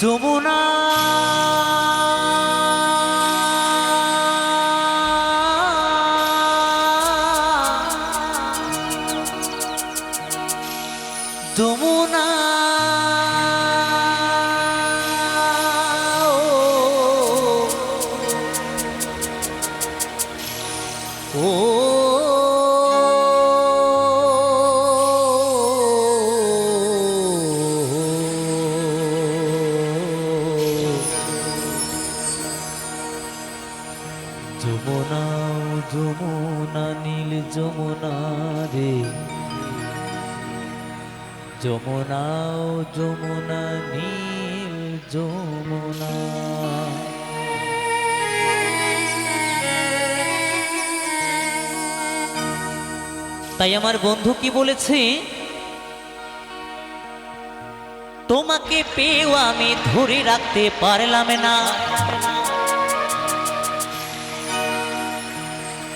যমুনা যমুনা রে যমুনা যমুনা, নীল যমুনা। তাই আমার বন্ধু কি বলেছে? তোমাকে পেয়েও আমি ধরে রাখতে পারলাম না।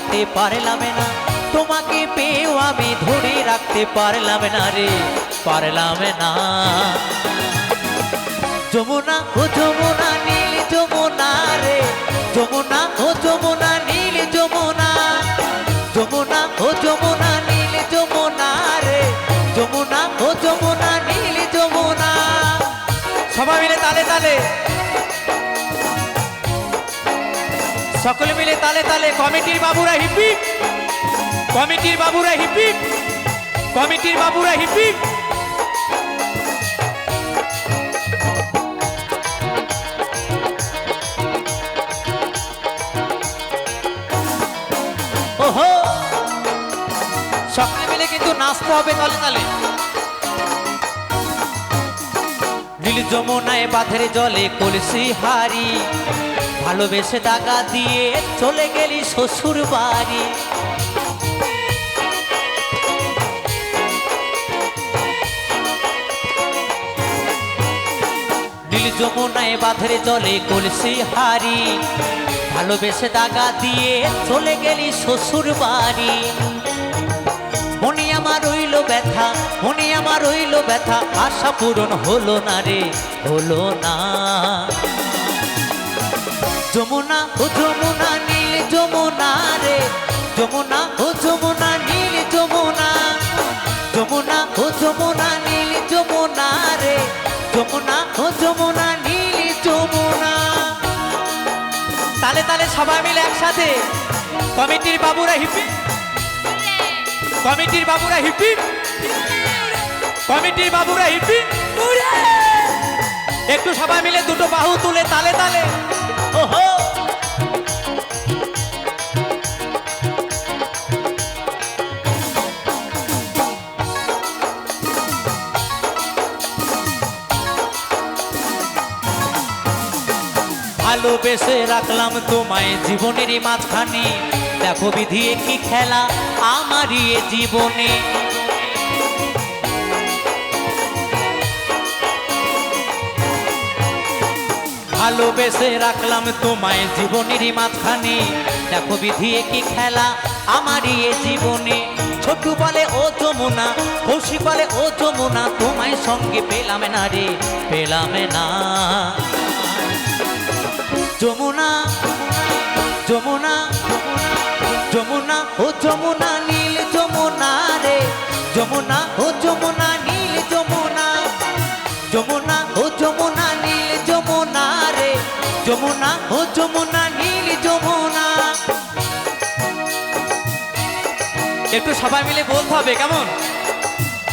রাখতে পারলাম না। তোমাকে পেয়েও আমি ধরে রাখতে পারলাম না রে, পারলাম না। যমুনা ও যমুনা নীল যমুনা রে, যমুনা ও যমুনা নীল যমুনা। যমুনা ও যমুনা নীল যমুনা রে, যমুনা ও যমুনা নীল যমুনা। সবাই মিলে তালে তালে। সকলে মিলে তালে তালে, কমিটির বাবুরা হিপি কমিটির বাবুরা হিপি কমিটির বাবুরা হিপি সকলে মিলে কিন্তু নাচতে হবে তালে তালে। নীল যমুনায় বাঁধের জলে কলসি হারি। ভালোবেসে টাকা দিয়ে চলে গেলি শ্বশুর বাড়ি। নীল যমুনায় বাঁধের জলে কলসি হারি। ভালোবেসে টাকা দিয়ে চলে গেলি শ্বশুর বাড়ি। মনে আমার রইল ব্যথা, মনে আমার রইল ব্যথা, আশা পূরণ হলো না রে, হলো না। যমুনা ও যমুনা নীল যমুনা রে। যমুনা ও যমুনা নীল যমুনা। যমুনা ও যমুনা নীল যমুনা রে। যমুনা ও যমুনা নীল যমুনা। তালে তালে সবাই মিলে একসাথে। কমিটির বাবুরা হিপি। কমিটির বাবুরা হিপি। কমিটির বাবুরা হিপি। একটু সবাই মিলে দুটো বাহু তুলে তালে তালে। ভালোবেসে রাখলাম তোমায় জীবনেরই মাঝখানে। দেখো বিধি কি খেলা আমারই জীবনে। ভালোবেসে রাখলাম তোমায় জীবনেরই মাঝখানে। দেখো বিধি কি খেলা আমারই এ জীবনে। ছোট বলে, ও যমুনা খুশি বলে, ও যমুনা, তোমায় সঙ্গে পেলাম না রে, পেলাম না। যমুনা যমুনা যমুনা, ও যমুনা, নীল যমুনা রে। যমুনা, ও যমুনা, নীল যমুনা। যমুনা, ও যমুনা ও যমুনা নীল যমুনা। একটু সবাই মিলে বলতে হবে কেমন?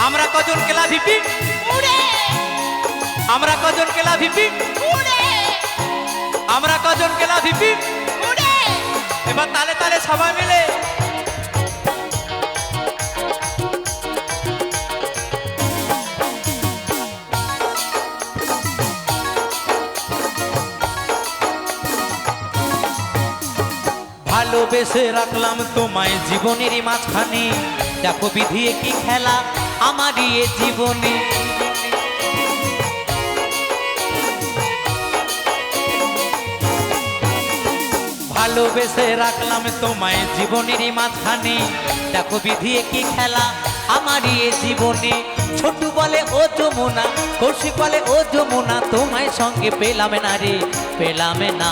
আমরা কজন কেলা ভিপি? আমরা কজন কেলা ভিপি? আমরা কজন কেলা ভিপি? এবার তালে তালে সবাই মিলে। ভালোবেসে রাখলাম তোমায় জীবনেরই মাঝখানে। দেখো বিধিয়ে কি খেলা, আমারই এ জীবনে। ভালোবেসে রাখলাম তোমায় জীবনেরই মাঝখানে। দেখো বিধিয়ে কি খেলা, আমারই এ জীবনে। ছোট বলে, ও যমুনা কৌশিক বলে, ও যমুনা তোমায় সঙ্গে পেলাম না রে, পেলাম না।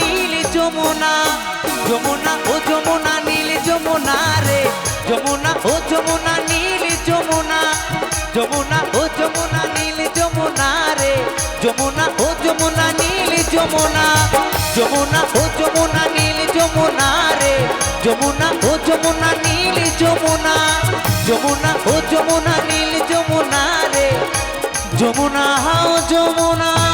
যমুনা, ও যমুনা নীল যমুনা রে। যমুনা, ও যমুনা নীল যমুনা। যমুনা, ও যমুনা নীল যমুনা রে। যমুনা, ও যমুনা নীল যমুনা। যমুনা, ও যমুনা নীল যমুনা রে। যমুনা, ও যমুনা নীল যমুনা। যমুনা, ও যমুনা নীল যমুনা রে। যমুনা হাও যমুনা।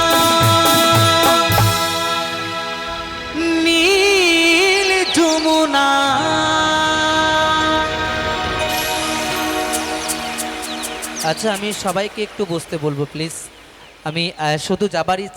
আচ্ছা আমি সবাইকে একটু বসতে বলব প্লিজ আমি শুধু যাবার ইচ্ছে